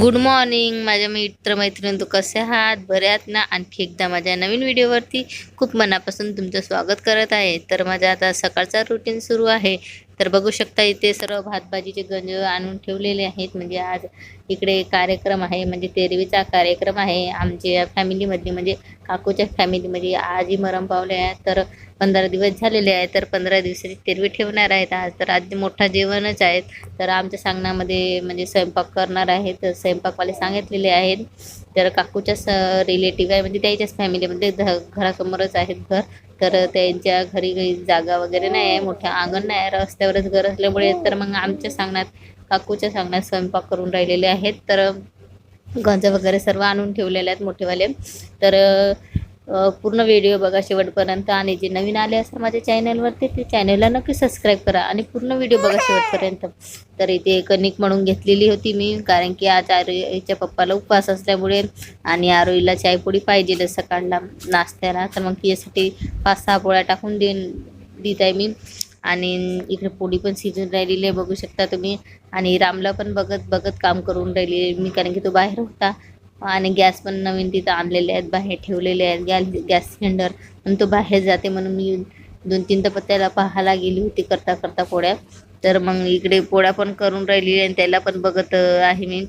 Good morning माझ्या मित्रमैत्रिणी. तू कसे आहात? बरे आहात ना? आणखी एकदा माझ्या नवीन व्हिडिओवरती खूप मनापासून तुमचं स्वागत करत आहे. तर माझा आता सकाळचा रुटीन सुरू आहे. तर बघू शकता इथे सर्व भातभाजीचे गंज आणून ठेवलेले आहेत. म्हणजे आज इकडे कार्यक्रम आहे. म्हणजे तेरवीचा कार्यक्रम आहे आमच्या फॅमिलीमध्ये म्हणजे काकूच्या फॅमिलीमध्ये म्हणजे आजही मरम पावले आहेत. तर पंधरा दिवस झालेले आहेत. तर पंधरा दिवसाची तेरवी ठेवणार आहेत आज. तर आज मोठा जेवणच आहेत तर आमच्या सांगण्यामध्ये म्हणजे स्वयंपाक करणार आहेत. तर स्वयंपाकवाले सांगितलेले आहेत. तर काकूच्याच रिलेटिव्ह आहे. म्हणजे त्याच्याच फॅमिलीमध्ये घरासमोरच आहेत घर. तर त्यांच्या घरी काही जागा वगैरे नाही आहे मोठं अंगण नाही आहे रस्त्यावरच घर असल्यामुळे तर मग आमच्या सांगण्यात काकूच्या सांगण्यात स्वयंपाक करून राहिलेले आहेत. तर गंज वगैरे सर्व आणून ठेवलेले आहेत मोठेवाले. तर पूर्ण व्हिडिओ बघा शेवटपर्यंत. आणि जे नवीन आले असतात माझ्या चॅनलवरती ते चॅनलला नक्की सबस्क्राईब करा आणि पूर्ण व्हिडिओ बघा शेवटपर्यंत. तर इथे कणिक म्हणून घेतलेली होती मी कारण की आज आरोईच्या पप्पाला उपवास असल्यामुळे आणि आरोईला चायपोळी पाहिजे सकाळला नाश्त्याला तर मग तिच्यासाठी पाच सहा पोळ्या टाकून देईन देत आहे मी. आणि इकडे पोळी पण शिजून राहिलेली आहे बघू शकता तुम्ही. आणि रामला पण बघत बघत काम करून राहिली मी कारण की तो बाहेर होता. आणि गॅस पण नवीन तिथं आणलेले आहेत बाहेर ठेवलेले आहेत. गॅस गॅस सिलेंडर आणि तो बाहेर जाते म्हणून मी दोन तीन पत्त्याला पाहायला गेली होती करता करता पोळ्या. तर मग इकडे पोळ्या पण करून राहिली आणि त्याला पण बघत आहे मी.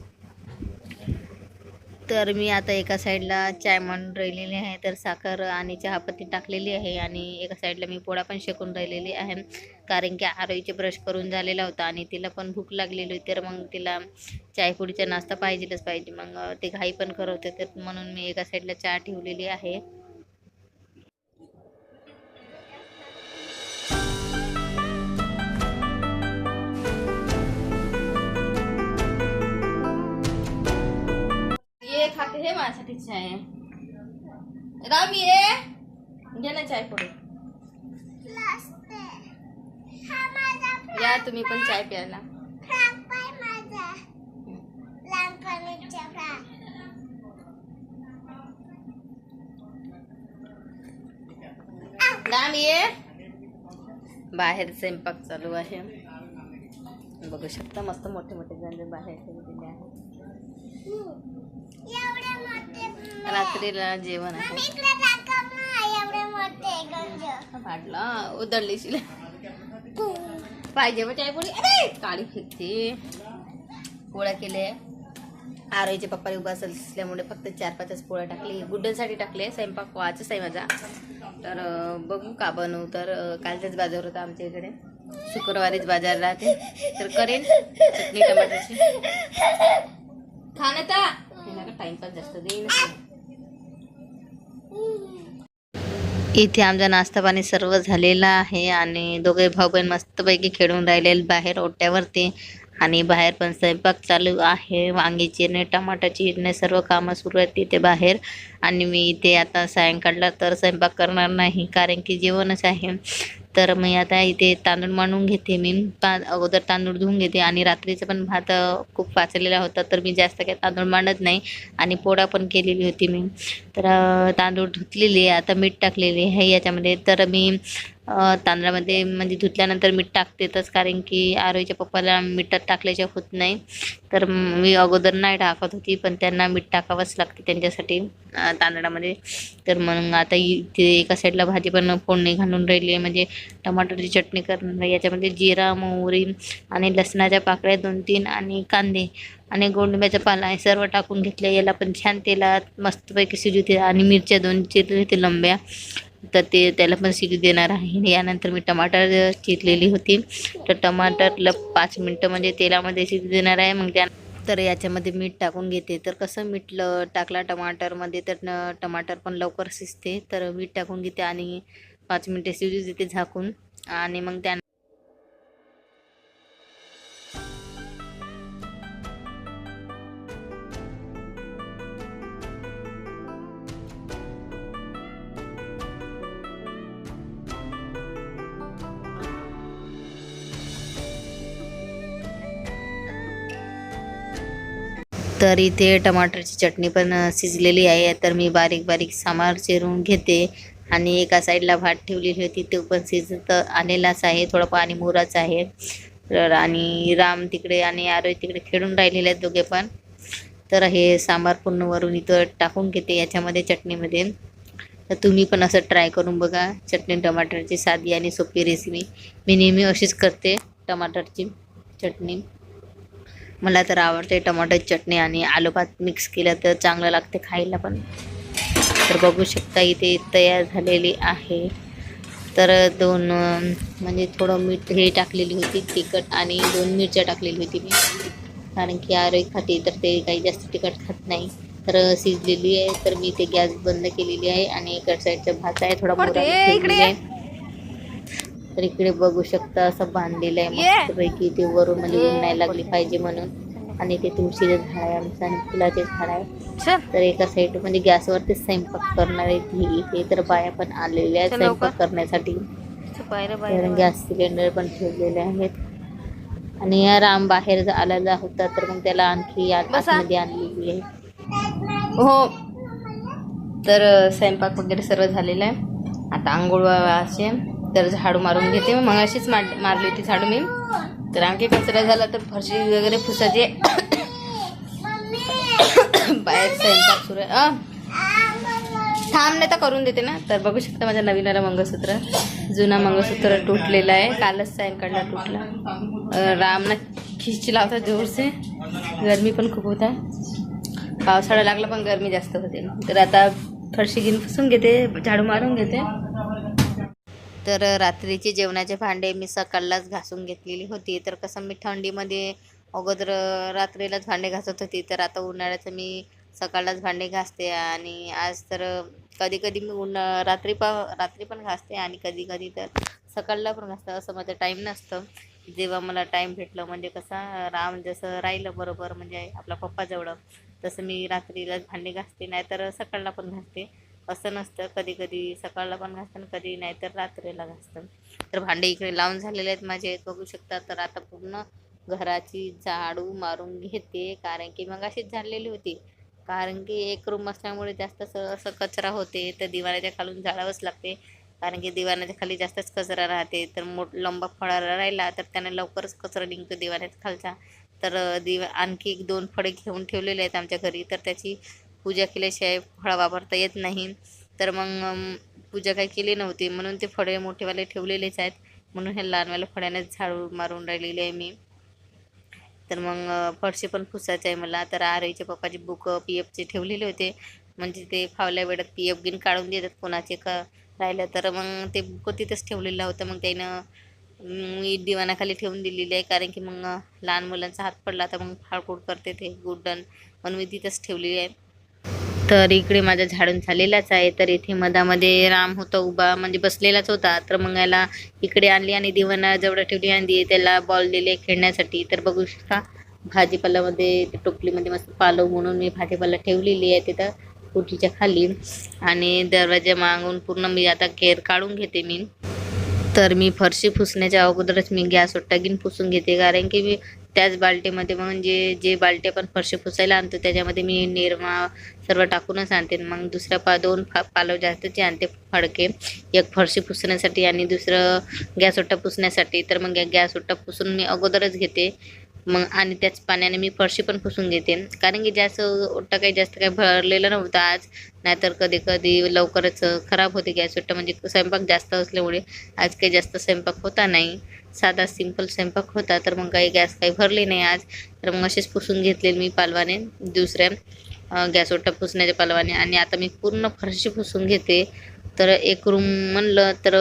तर मी आता एका साईडला चाय म्हणून राहिलेली आहे तर साखर आणि चहापत्ती टाकलेली आहे आणि एका साईडला मी पोळा पण शेकून राहिलेली आहे. कारण की आरोईचे ब्रश करून झालेला होता आणि तिला पण भूक लागलेली होती तर मग तिला चायपुडीचा नाश्ता पाहिजेलच पाहिजे. मग ते घाई पण करत होते तर म्हणून मी एका साईडला चहा ठेवलेली आहे. ये खाते हे चाय राम ये चाय पुढे या तुम्ही पण चाय प्यायला राम ये बाहेर स्वयंपाक चालू आहे। बघू शकता मस्त मोठे मोठे गंज बाहेर ठेवलेले आहेत। रात्रीला जेवण आहे. उदळलीशील पाहिजे मग अरे काळी फेकते पोळ्या केले आरोईचे पप्पा उभा असल्यामुळे फक्त चार पाचच पोळ्या टाकली. गुड्डनसाठी टाकले स्वयंपाक व्हायचाच आहे माझा. तर बघू का बनवू. तर कालचाच बाजार होता आमच्या इकडे. शुक्रवारीच बाजार राहते. तर करेन. चटणी टमाटरची. खाणं टाइमपास जास्त देईल इथे आमचा नाश्ता पाणी सर्व झालेला आहे आणि दोघे भाऊ बहीण मस्तपैकी खेळून राहिले बाहेर ओट्यावरती आणि बाहेर पण स्वयंपाक चालू आहे. वांगी चिरणे टमाटाची चिरणे सर्व कामं सुरू आहेत तिथे बाहेर आणि मी इथे आता सायंकाळला तर स्वयंपाक करणार नाही कारण की जेवणच आहे. तर मी आता इथे तांदूळ मांडून घेते. मी पा अगोदर तांदूळ धुवून घेते आणि रात्रीचा पण भात खूप वाचलेला होता तर मी जास्त काही तांदूळ मांडत नाही आणि पोळा पण केलेली होती मी. तर तांदूळ धुतलेली आता मीठ टाकलेली आहे याच्यामध्ये. तर मी तांदळामध्ये म्हणजे धुतल्यानंतर मीठ टाकतेच कारण की आरोईच्या पप्पाला मीठात टाकल्याच्या होत नाही. तर मी अगोदर नाही टाकत होती पण त्यांना मीठ टाकावंच लागते त्यांच्यासाठी तांदळामध्ये. तर मग आता इथे एका साईडला भाजी पण फोडणी घालून राहिली म्हणजे टमाटरची चटणी करणार याच्यामध्ये जिरा मोहरी आणि लसणाच्या पाकळ्या दोन तीन आणि कांदे आणि गोंडब्याचा पाला हे सर्व टाकून घेतले. याला पण छान तेलात मस्तपैकी शिजू आणि मिरच्या दोन चिरले ते लंब्या तर ते त्याला पण शिजू देणार आहे. यानंतर मी टमाटर चिरलेली होती. तर टमाटरला पाच मिनटं म्हणजे तेलामध्ये शिजू देणार आहे. मग त्या तर याच्यामध्ये मीठ टाकून घेते. तर कसं मीठ ल टाकला टमाटरमध्ये तर टमाटर पण लवकर शिजते. तर मीठ टाकून घेते आणि पाच मिनटे शिजू देते झाकून. आणि मग त्या तर इथे टमाटरची चटणी पण शिजलेली आहे. तर मी बारीक बारीक सामार चिरून घेते. आणि एका साईडला भात ठेवलेली होती तो पण शिजत आलेलाच आहे. थोडं पाणी मोराच आहे. तर आणि राम तिकडे आणि आरोही तिकडे खेळून राहिलेले आहेत दोघे पण. तर हे सांबार पूर्ण वरून इथं टाकून घेते याच्यामध्ये चटणीमध्ये. तर तुम्ही पण असं ट्राय करून बघा. चटणी टमाटरची साधी आणि सोपी रेसिपी. मी नेहमी अशीच करते टमाटरची चटणी. मला तर आवडते टमाटरची चटणी आणि आलू भात मिक्स केलं तर चांगलं लागते खायला पण. तर बघू शकता इथे तयार झालेली आहे. तर दोन म्हणजे थोडं मीठ हे टाकलेली होती तिखट आणि दोन मिरच्या टाकलेली होती मी. कारण की आरोग्य खाते तर ते काही जास्त तिखट खात नाही. तर शिजलेली आहे तर मी ते गॅस बंद केलेली आहे आणि इकड साईडचा भात आहे थोडा मोठा आहे. तर इकडे बघू शकता असं बांधलेलं आहे. मस्तपैकी. ते वरून म्हणजे ऊन नाही लागली पाहिजे म्हणून. आणि ते तुळशीचं झाड आहे आमचं आणि फुलाचे झाड आहे. तर एका साईड म्हणजे गॅसवरती स्वयंपाक करणार आहे इथे तर बाया पण आलेल्या आहेत. स्वयंपाक करण्यासाठी. तर गॅस सिलेंडर पण ठेवलेले आहेत. आणि या राम बाहेर आलेला होता तर मग त्याला आणखी. आतमध्ये आणलेली आहे. हो. तर स्वयंपाक वगैरे सर्व झालेलं आहे. आता आंघोळ असे तर झाडू मारून घेते. मग अशीच मार मारली होती झाडू मी. तर आणखी कचरा झाला तर फरशी वगैरे पुसायचे बाहेर स्वयंपाक सुरू आहे. थांब नाही तर करून देते ना. तर बघू शकता माझ्या नवीन मंगळसूत्र. जुना मंगळसूत्र तुटलेला आहे. कालच सायंकाळला तुटला. रामना खिचला होता जोरसे. गरमी पण खूप होता. पावसाळा लागला पण गरमी जास्त होते. तर आता फरशी घेऊन पुसून घेते झाडू मारून घेते. तर रात्रीचे जेवणाचे भांडे मी सकाळलाच घासून घेतलेली होती. तर कसं मी थंडीमध्ये अगोदर रात्रीलाच भांडे घासत होती. तर आता उन्हाळ्याचं मी सकाळलाच भांडे घासते आणि आज तर कधी कधी मी उन्हा रात्री पण रात्री पण घासते आणि कधी कधी तर सकाळला पण घासते. असं माझं टाईम नसतं. जेव्हा मला टाईम भेटलं म्हणजे कसा राम जसं राहिलं बरोबर म्हणजे आपला पप्पाजवळ तसं मी रात्रीलाच भांडे घासते. नाहीतर सकाळला पण घासते. असं नसतं. कधी कधी सकाळला पण घासतं कधी नाही तर रात्रीला घासतं. तर भांडे इकडे लावून झालेले आहेत माझे. बघू शकता तर आता पूर्ण घराची झाडू मारून घेते. कारण की मग अशीच झालेली होती. कारण की एक रूम असल्यामुळे जास्त असं असं कचरा होते. तर दिवाणाच्या खालून झाडावंच लागते. कारण की दिवाणाच्या खाली जास्तच कचरा राहते. तर मोठ लंबा फळा राहिला तर त्याने लवकरच कचरा निघतो दिवाण्याच्या खालचा. तर दिवा आणखी एक दोन फळे घेऊन ठेवलेले आहेत आमच्या घरी. तर त्याची पूजा केल्याशिवाय फळं वापरता येत नाही. तर मग पूजा काही केली नव्हती. म्हणून ते फळे मोठेवाले ठेवलेलेच आहेत. म्हणून हे लहानवाल्या फळ्यानेच झाडू मारून राहिलेले आहे मी. तर मग अ, फरशी पण पुसायचं आहे मला. तर आरईच्या पप्पाची बुक पी एफचे ठेवलेले होते. म्हणजे ते फावल्या वेळात पी एफ गिन काढून देतात. कोणाचे का राहिलं तर मग ते बुक तिथंच ठेवलेलं होतं. मग त्यानं मी दिवाणाखाली ठेवून दिलेली आहे. कारण की मग लहान मुलांचा हात पडला तर मग फाळकूड करते ते. गुड्डन म्हणून मी तिथंच ठेवलेली आहे. तर इकडे माझा झाडून झालेलाच आहे. तर इथे मधामध्ये राम होता उभा म्हणजे बसलेलाच होता. तर मग याला इकडे आणली आणि दिवाना जवळ ठेवली आणि त्याला बॉल दिले खेळण्यासाठी. तर बघू शकता भाजीपाल्यामध्ये टोपलीमध्ये मस्त पालव म्हणून मी भाजीपाला ठेवलेली आहे तिथं कुटीच्या खाली. आणि दरवाजा मागून पूर्ण मी आता केअर काढून घेते मी. तर मी फरशी पुसण्याच्या अगोदरच मी गॅस ओट्टा घेऊन पुसून घेते. कारण की मी त्याच बाल्टीमध्ये म्हणजे जे बाल्टी आपण फरशी पुसायला आणतो त्याच्यामध्ये मी निरमा सर्व टाकूनच आणते. मग दुसऱ्या पा दोन फा पालव जास्तचे आणते फडके. एक फरशी पुसण्यासाठी आणि दुसरं गॅस ओट्टा पुसण्यासाठी. तर मग गॅस ओट्टा पुसून मी अगोदरच घेते. मग आणि त्याच पाण्याने मी फरशी पण पुसून घेते. कारण की जास्त ओट्टा काही जास्त काही भरलेला नव्हता आज. नाहीतर कधी कधी लवकरच खराब होते गॅस ओट्टा. म्हणजे स्वयंपाक जास्त असल्यामुळे आज काही जास्त स्वयंपाक होता नाही. साधा सिंपल स्वयंपाक होता. तर मग काही गॅस काही भरली नाही आज. तर मग असेच पुसून घेतलेले मी पालवाने दुसऱ्या गॅस ओट्टा पुसण्याच्या पालवाने. आणि आता मी पूर्ण फरशी पुसून घेते. तर एक रूम म्हणलं तर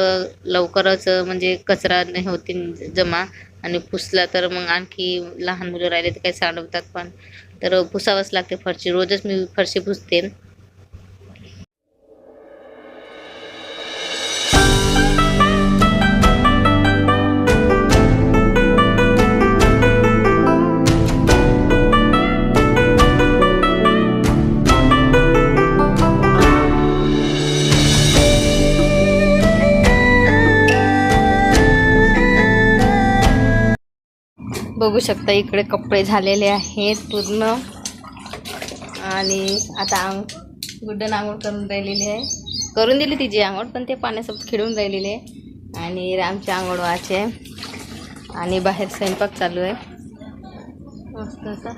लवकरच म्हणजे कचरा नाही होती जमा आणि पुसला तर मग आणखी लहान मुलं राहिले तर काही सांडवतात पण. तर पुसावंच लागते फरशी. रोजच मी फरशी पुसते. बघू शकता इकडे कपडे झालेले आहेत पूर्ण. आणि आता आंग गुड्डन आंघोळ करून राहिलेली आहे. करून दिली तिची आंघोळ पण ते पाण्यासोबत खेळून राहिलेली आहे. आणि रामची आंघोळ व्हायची आहे आणि बाहेर स्वयंपाक चालू आहे. मस्त असा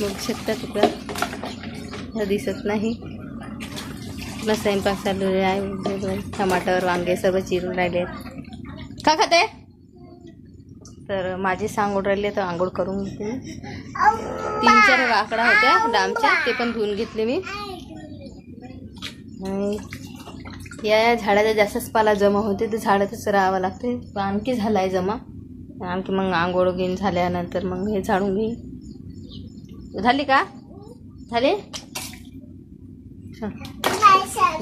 बघू शकता तिकडं. दिसत नाही. पूर्ण स्वयंपाक चालू आहे. टमाटर वांगे सर्व चिरून राहिले आहेत. का खाते? तर माझी सांगोड राहिली तर आंघोळ करून घेते. मी तीन चार वाकड्या होत्या डामच्या ते पण धुवून घेतले मी. आणि या झाडाचा जास्तच पाला जमा होते तर झाडातच राहावं लागते. पण आणखी झाला आहे जमा. आणखी मग आंघोळ घेऊन झाल्यानंतर मग हे झाडून घेईन. झाली का? झाली.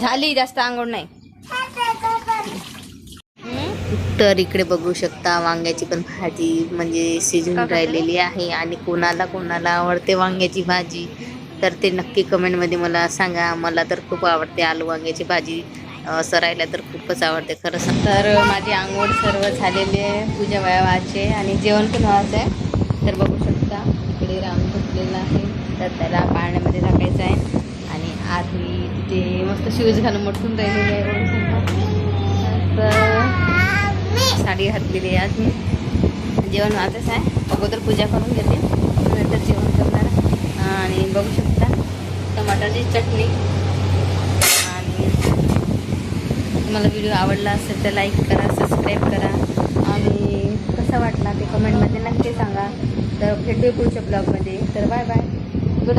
झाली जास्त आंघोळ नाही? तर इकडे बघू शकता वांग्याची पण भाजी म्हणजे शिजून? राहिलेली आहे आणि कोणाला कोणाला आवडते वांग्याची भाजी तर ते नक्की कमेंटमध्ये मला सांगा. मला तर खूप आवडते आलू वांग्याची भाजी. असं राहिलं तर खूपच आवडते खरं सांग. तर माझी आंघोळ सर्व झालेली आहे पूजा व्हायचे आणि जेवण पण व्हायचं आहे. तर बघू शकता इकडे राम झोपलेला आहे. तर त्याला पाण्यामध्ये टाकायचं आहे. आणि आधी तिथे मस्त शूज घालून मोठून राहिलेली आहे बघू शकता. तर साडी घातलेली आहे आज मी जेवण व्हायचंच आहे. अगोदर पूजा करून घेते. नंतर जेवण करणार आणि बघू शकता टमाटरची चटणी. आणि तुम्हाला व्हिडिओ आवडला असेल तर लाईक करा सबस्क्राईब करा. आणि कसा वाटला ते कमेंटमध्ये नक्की सांगा. तर भेटूया पुढच्या ब्लॉगमध्ये. तर बाय बाय. गुड